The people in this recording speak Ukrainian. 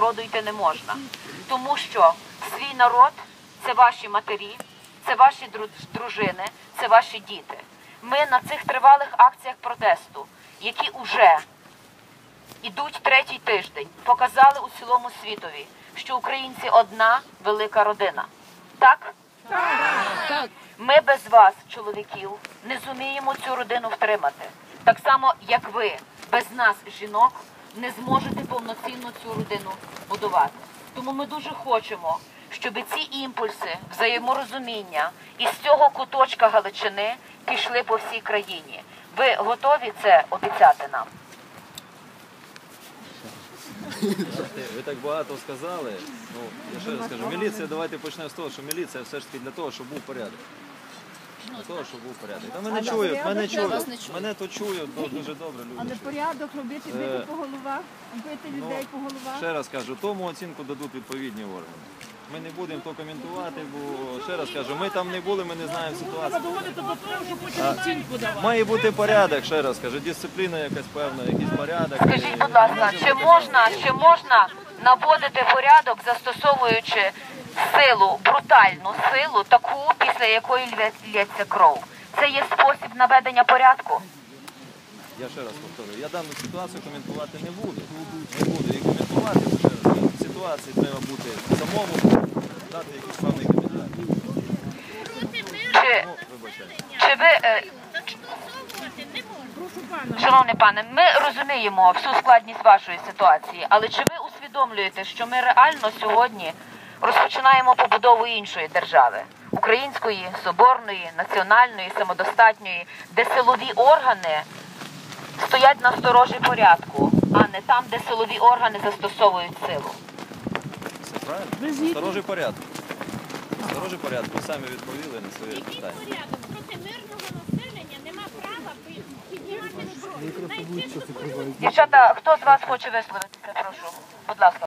народу йти не можна. Тому що свій народ це ваші матері, це ваші дружини, це ваші діти. Ми на цих тривалих акціях протесту, які уже ідуть третій тиждень, показали у цілому світові, що українці одна велика родина. Так? Ми без вас, чоловіків, не зуміємо цю родину втримати. Так само, як ви без нас, жінок, не зможете повноцінно цю родину будувати. Тому ми дуже хочемо, щоб ці імпульси взаєморозуміння із цього куточка Галичини пішли по всій країні. Ви готові це обіцяти нам? Ви так багато сказали. Ну, я ще раз скажу, міліція, давайте почнемо з того, що міліція все ж таки для того, щоб був порядок. Для того, щоб був порядок. Та мене чують, мене чують. Мене то чують, ну, дуже добре люди. Але порядок робити, бити Е, по головах, бити людей по головах. Ще раз кажу, тому оцінку дадуть відповідні органи. Ми не будемо то коментувати, бо ще раз кажу, ми там не були, ми не знаємо ситуацію. доводити до того, що потім оцінку давати. Має бути порядок, ще раз кажу, дисципліна якась певна, якийсь порядок. Скажіть, будь ласка, чи можна, чи можна наводити порядок, застосовуючи силу, брутальну силу, таку, після якої лє- лється кров? Це є спосіб наведення порядку. Я ще раз повторюю, я дану ситуацію коментувати не буду. Не буду і коментувати. В ситуації треба бути самому, дати якийсь певний коментар. Чи, Ну, чи ви, е, шановний пане, ми розуміємо всю складність вашої ситуації, але чи ви усвідомлюєте, що ми реально сьогодні розпочинаємо побудову іншої держави? Української, соборної, національної, самодостатньої, де силові органи стоять на сторожі порядку, а не там, де силові органи застосовують силу. Все правильно? Сторожий порядок. Сторожий порядок, ви самі відповіли на своє питання. порядок проти мирного населення нема права піднімати зброю. Дівчата, хто з вас хоче висловитися? Прошу, будь ласка.